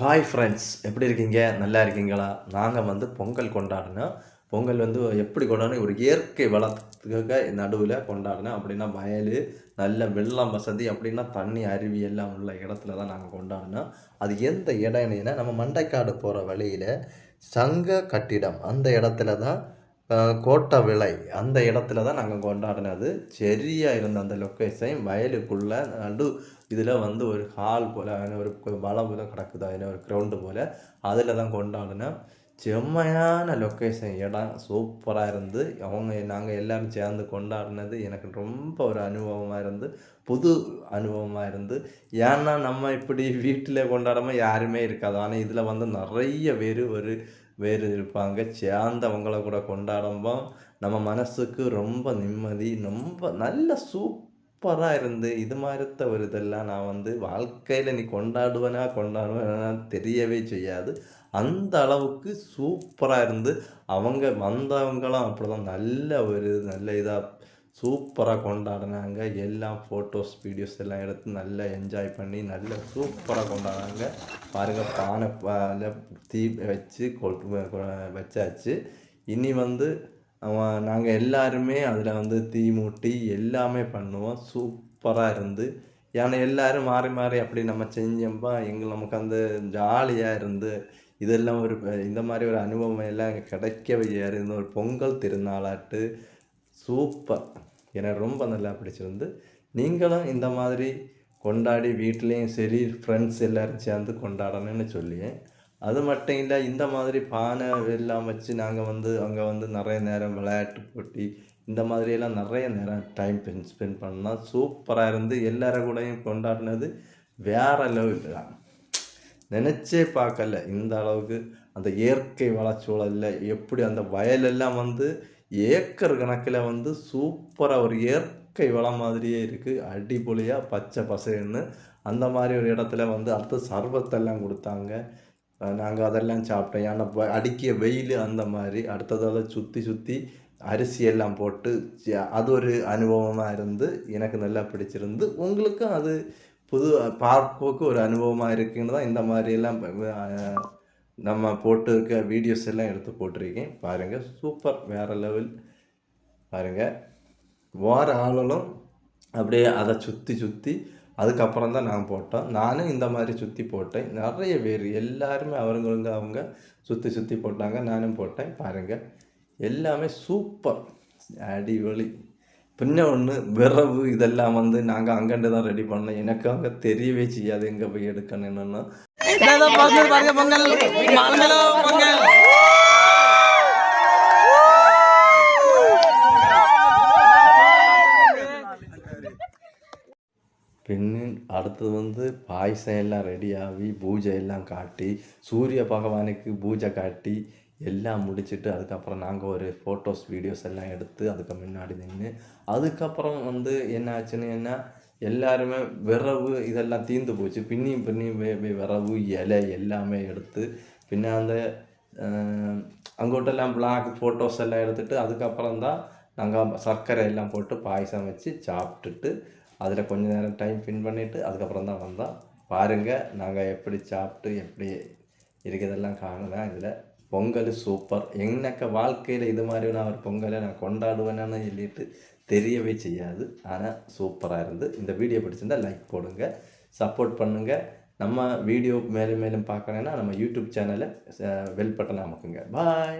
Hi friends எப்படி இருக்கீங்க? நல்லா இருக்கீங்களா? நாங்கள் வந்து பொங்கல் கொண்டாடினா பொங்கல் வந்து எப்படி கொண்டாடணும் ஒரு இயற்கை வளத்துக்காக நடுவில் கொண்டாடினோம். அப்படின்னா வயல் நல்ல வெள்ளம் வசதி அப்படின்னா தண்ணி அருவி எல்லாம் உள்ள இடத்துல தான் நாங்கள் கொண்டாடினோம். அது எந்த இடம்னா நம்ம மண்டைக்காடு போகிற வழியில் சங்க கட்டிடம் அந்த இடத்துல தான் கோட்டை விளை அந்த இடத்துல தான் நாங்கள் கொண்டாடினது. சரியாக இருந்த அந்த லொக்கேஷன் வயலுக்குள்ளே நடு இதில் வந்து ஒரு ஹால் போல் ஒரு வளம் போல் கிடக்குது. அதில் ஒரு கிரவுண்டு போல் அதில் தான் கொண்டாடினோம் செம்மையான லொக்கேஷன் இடம் சூப்பராக இருந்து அவங்க நாங்கள் எல்லாரும் சேர்ந்து கொண்டாடினது எனக்கு ரொம்ப ஒரு அனுபவமாக இருந்து புது அனுபவமாக இருந்து. ஏன்னா நம்ம இப்படி வீட்டில் கொண்டாடாமல் யாருமே இருக்காது. ஆனால் இதில் வந்து நிறைய பேர் ஒரு வேறு இருப்பாங்க சேர்ந்தவங்கள கூட கொண்டாடும்போது நம்ம மனசுக்கு ரொம்ப நிம்மதி ரொம்ப நல்ல சூப்பராக இருந்து இது மாதிரித்த ஒரு இதெல்லாம் நான் வந்து வாழ்க்கையில் நீ கொண்டாடுவேனா கொண்டாடுவேனா தெரியவே செய்யாது. அந்த அளவுக்கு சூப்பராக இருந்து அவங்க வந்தவங்களும் அப்படிதான். நல்ல ஒரு நல்ல இதாக சூப்பராக கொண்டாடினாங்க. எல்லாம் ஃபோட்டோஸ் வீடியோஸ் எல்லாம் எடுத்து நல்லா என்ஜாய் பண்ணி நல்லா சூப்பராக கொண்டாடினாங்க. பாருங்கள் பானை பால தீ வச்சு கொ- வச்சாச்சு. இனி வந்து அவன் நாங்கள் எல்லாருமே அதில் வந்து தீ மூட்டி எல்லாமே பண்ணுவோம். சூப்பராக இருந்து. ஏன்னா எல்லாரும் மாறி மாறி அப்படி நம்ம செஞ்சோம்பா எங்கள் நமக்கு அந்த ஜாலியாக இருந்து இதெல்லாம் ஒரு இந்த மாதிரி ஒரு அனுபவம் எல்லாம் கிடைக்கவே இருந்து ஒரு பொங்கல் திருநாளாட்டு சூப்பர். எனக்கு ரொம்ப நல்லா பிடிச்சிருந்து நீங்களும் இந்த மாதிரி கொண்டாடி வீட்லேயும் சரி ஃப்ரெண்ட்ஸ் எல்லோரும் சேர்ந்து கொண்டாடணும்னு சொல்லி. அது மட்டும் இல்லை இந்த மாதிரி பானை எல்லாம் வச்சு நாங்கள் வந்து அங்கே வந்து நிறைய நேரம் விளையாட்டு போட்டி இந்த மாதிரியெல்லாம் நிறைய நேரம் டைம் ஸ்பெண்ட் பண்ணால் சூப்பராக இருந்து எல்லார கூடயும் கொண்டாடினது வேற லெவல் தான். நினச்சே பார்க்கல இந்த அளவுக்கு அந்த இயற்கை வளச்சூழலில் எப்படி அந்த வயலெல்லாம் வந்து ஏக்கர் கணக்கில் வந்து சூப்பராக ஒரு இயற்கை வளம் மாதிரியே இருக்குது அடிபொலியாக பச்சை பசேன்னு அந்த மாதிரி ஒரு இடத்துல வந்து அடுத்து சர்பத்தெல்லாம் கொடுத்தாங்க. நாங்கள் அதெல்லாம் சாப்பிட்டோம். ஏன்னா அடிக்க அடிக்கிய வெயில் அந்த மாதிரி. அடுத்ததால் சுற்றி சுற்றி அரிசி எல்லாம் போட்டு அது ஒரு அனுபவமாக இருந்து எனக்கு நல்லா பிடிச்சிருந்து உங்களுக்கும் அது புது பார்ப்போக்கு ஒரு அனுபவமாக இருக்குன்னு தான் இந்த மாதிரியெல்லாம் நம்ம போட்டு இருக்க வீடியோஸ் எல்லாம் எடுத்து போட்டிருக்கேன். பாருங்கள் சூப்பர் வேறு லெவல் பாருங்கள் வார ஆளுகளும் அப்படியே அதை சுற்றி சுற்றி அதுக்கப்புறம் தான் நான் போட்டோம். நானும் இந்த மாதிரி சுற்றி போட்டேன். நிறைய பேர் எல்லாருமே அவங்களுங்க அவங்க சுற்றி சுற்றி போட்டாங்க நானும் போட்டேன். பாருங்கள் எல்லாமே சூப்பர் அடிவொளி பின்ன ஒன்று விரவு இதெல்லாம் வந்து நாங்கள் அங்கண்டு தான் ரெடி பண்ணோம். எனக்கு அங்கே தெரியவே செய்யாது எங்கே போய் எடுக்கணும்னு. என்னென்னா பொங்கல் பாருங்க பொங்கல் மங்களோ பொங்கல் பெண்ணின் அடுத்தது வந்து பாயசம் எல்லாம் ரெடியாகி பூஜை எல்லாம் காட்டி சூரிய பகவானுக்கு பூஜை காட்டி எல்லாம் முடிச்சுட்டு அதுக்கப்புறம் நாங்கள் ஒரு ஃபோட்டோஸ் வீடியோஸ் எல்லாம் எடுத்து அதுக்கு முன்னாடி நின்று அதுக்கப்புறம் வந்து என்ன ஆச்சுன்னு என்ன எல்லாருமே விரவு இதெல்லாம் தீர்ந்து போச்சு. பின்னியும் பின்னியும் வே- விரவு இலை எல்லாமே எடுத்து பின்ன அந்த அங்கோட்டெல்லாம் பிளாக் ஃபோட்டோஸ் எல்லாம் எடுத்துட்டு அதுக்கப்புறம் தான் நாங்கள் சர்க்கரை எல்லாம் போட்டு பாயசம் வச்சு சாப்பிட்டுட்டு அதில் கொஞ்ச நேரம் டைம் பின் பண்ணிவிட்டு அதுக்கப்புறம் தான் வந்தோம் பாருங்கள் நாங்கள் எப்படி சாப்பிட்டு எப்படி இருக்கிறதெல்லாம் காணலாம் இதில் பொங்கல் சூப்பர். என்னக்க வாழ்க்கையில் இது மாதிரி நான் ஒரு பொங்கலை நான் கொண்டாடுவேன்னு சொல்லிட்டு தெரியவே செய்யாது. ஆனால் சூப்பராக இருந்து. இந்த வீடியோ பிடிச்சிருந்தால் லைக் போடுங்க. சப்போர்ட் பண்ணுங்கள் நம்ம வீடியோ மேலும் மேலும் பார்க்கணுன்னா நம்ம யூடியூப் சேனலை வெல் பட்டன் அமுக்குங்க. பாய்